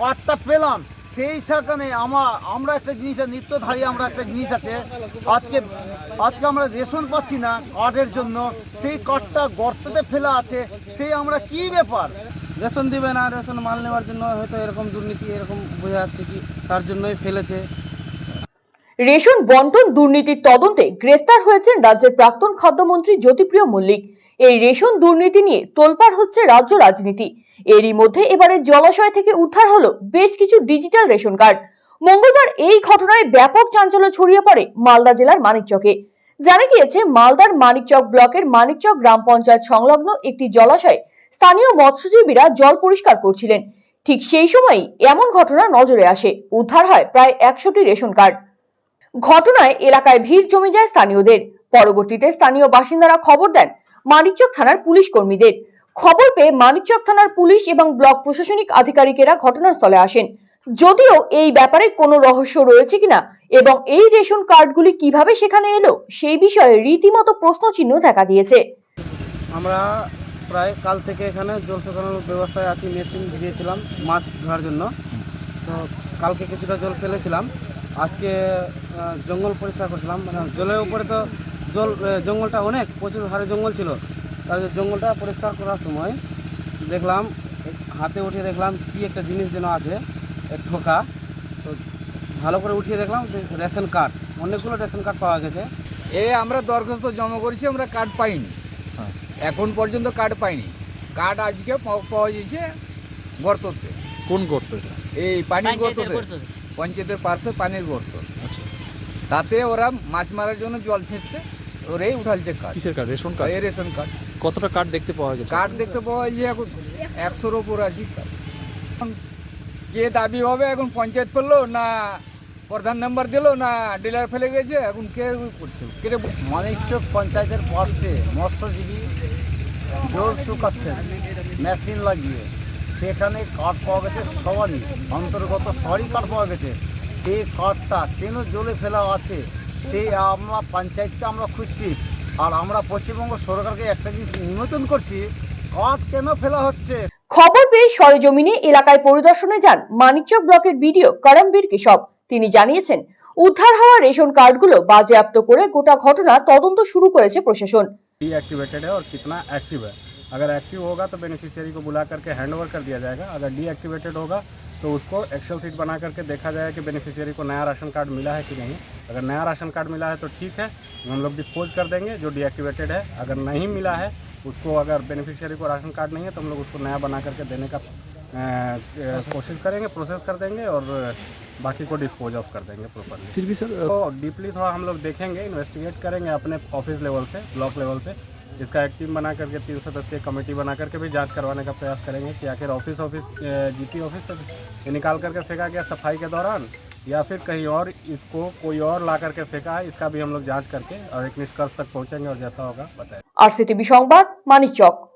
কার্ডটা পেলাম। সেই সেখানে আমার আমরা একটা জিনিস নিত্যধারী আমরা একটা জিনিস আছে। আজকে আজকে আমরা রেশন পাচ্ছি না কার্ডের জন্য। সেই কার্ডটা গর্ততে ফেলা আছে। সেই আমরা কি ব্যাপার? রেশন দিবে না রেশন মাল নেওয়ার জন্য হয়তো এরকম দুর্নীতি এরকম বোঝা যাচ্ছে কি তার জন্যই ফেলেছে। রেশন বন্টন দুর্নীতির তদন্তে গ্রেফতার হয়েছেন রাজ্যের প্রাক্তন খাদ্যমন্ত্রী জ্যোতিপ্রিয় মল্লিক। এই রেশন দুর্নীতি নিয়ে তোলপাড় হচ্ছে রাজ্য রাজনীতি। এরই মধ্যে এবারে জলাশয় থেকে উদ্ধার হলো বেশ কিছু ডিজিটাল রেশন কার্ড। মঙ্গলবার এই ঘটনায় ব্যাপক চাঞ্চল্য ছড়িয়ে পড়ে মালদা জেলার মানিকচকে। জানা গিয়েছে, মালদার মানিকচক ব্লকের মানিকচক গ্রাম পঞ্চায়েত সংলগ্ন একটি জলাশয়ে স্থানীয় মৎস্যজীবীরা জল পরিষ্কার করছিলেন। ঠিক সেই সময়ই এমন ঘটনা নজরে আসে। উদ্ধার হয় প্রায় একশোটি রেশন কার্ড। ঘটনায় এলাকায় ভিড় জমে যায় স্থানীয়দের। পরবর্তীতে স্থানীয় বাসিন্দারা খবর দেন মানিকচক থানার পুলিশ কর্মীদের। খবর পেয়ে মানিকচক থানার পুলিশ এবং ব্লক প্রশাসনিক আধিকারিকেরা ঘটনাস্থলে আসেন। যদিও এই ব্যাপারে কোনো রহস্য রয়েছে কিনা এবং এই রেশন কার্ডগুলি কীভাবে সেখানে এলো, সেই বিষয়ে রীতিমতো প্রশ্নচিহ্ন দেখা দিয়েছে। আমরা প্রায় কাল থেকে এখানে জল শুকানোর ব্যবস্থায় আছি, মেশিন ভিজিয়েছিলাম মাছ ধরার জন্য। তো কালকে কিছুটা জল ফেলেছিলাম। আজকে জঙ্গল পরিষ্কার করছিলাম। মানে জলের উপরে তো জল জঙ্গলটা অনেক প্রচুর হারে জঙ্গল ছিল। তার জঙ্গলটা পরিষ্কার করার সময় দেখলাম হাতে উঠিয়ে দেখলাম কি একটা জিনিস যেন আছে এক থোকা। তো ভালো করে উঠিয়ে দেখলাম যে রেশন কার্ড অনেকগুলো রেশন কার্ড পাওয়া গেছে। এ আমরা দরখাস্ত জমা করেছি আমরা কার্ড পাইনি। এখন পর্যন্ত কার্ড পাইনি। কার্ড আজকে পাওয়া পাওয়া যাচ্ছে গর্ততে। কোন গর্ত এই পানির গর্ততে। পঞ্চায়েতের পাশে পানির গর্ত। আচ্ছা। তাতে ওরা মাছ মারার জন্য জল ছেঁচছে। ওরাই উঠালছে কার্ড কিসের কার্ড রেশন কার্ড এই রেশন কার্ড কতটা কার্ড দেখতে পাওয়া গেছে? কার্ড দেখতে পাওয়া যায় এখন একশোর ওপর আছে এখন কে দাবি হবে এখন পঞ্চায়েত করল না প্রধান নাম্বার দিলো না ডিলার ফেলে গেছে? এখন কে করছে? কে রে মানিকচক পঞ্চায়েতের পাশে মৎস্যজীবী জল শুকাচ্ছেন মেশিন লাগিয়ে। সেখানে কাঠ পাওয়া গেছে সবারই। অন্তর্গত সবারই কাঠ পাওয়া গেছে। সেই কাঠটা কেন জলে ফেলা আছে? সেই আমরা পঞ্চায়েতকে আমরা খুঁজছি আর আমরা পশ্চিমবঙ্গ সরকারকে একটা জিনিস নিবেদন করছি কাঠ কেন ফেলা হচ্ছে খবর পেয়ে সরেজমিনে এলাকায় পরিদর্শনে যান মানিকচক ব্লকের বিডিও করমবীর কেশব তিনি জানিয়েছেন উদ্ধার হওয়া রেশন কার্ডগুলো বাজেয়াপ্ত করে গোটা ঘটনা তদন্ত শুরু করেছে প্রশাসন डीएक्टिवेटेड है और कितना एक्टिव है अगर एक्टिव होगा तो बेनिफिशियरी को बुला करके हैंड ओवर कर दिया जाएगा अगर डीएक्टिवेटेड होगा तो उसको एक्सेल सीट बना करके देखा जाए कि बेनिफिशियरी को नया राशन कार्ड मिला है कि नहीं। अगर नया राशन कार्ड मिला है तो ठीक है हम लोग डिस्पोज कर देंगे जो डीएक्टिवेटेड है। अगर नहीं मिला है उसको अगर बेनिफिशियरी को राशन कार्ड नहीं है तो हम लोग उसको नया बना करके देने का कोशिश करेंगे प्रोसेस कर देंगे और बाकी को डिस्पोज ऑफ़ कर देंगे प्रॉपरली फिर भी सर तो डीपली थोड़ा हम लोग देखेंगे इन्वेस्टिगेट करेंगे अपने ऑफ़िस लेवल से ब्लॉक लेवल से इसका एक टीम बना करके, तीन सदस्य कमेटी बना करके भी जाँच करवाने का प्रयास करेंगे कि आखिर ऑफ़िस ऑफ़िस जीपी ऑफ़िस से निकाल करके फेंका गया सफ़ाई के दौरान, या फिर कहीं और इसको कोई और ला करके फेंका है इसका भी हम लोग जाँच करके और एक निष्कर्ष तक पहुँचेंगे और जैसा होगा, बताए। आर सी टी संवाद, मानिक चौक।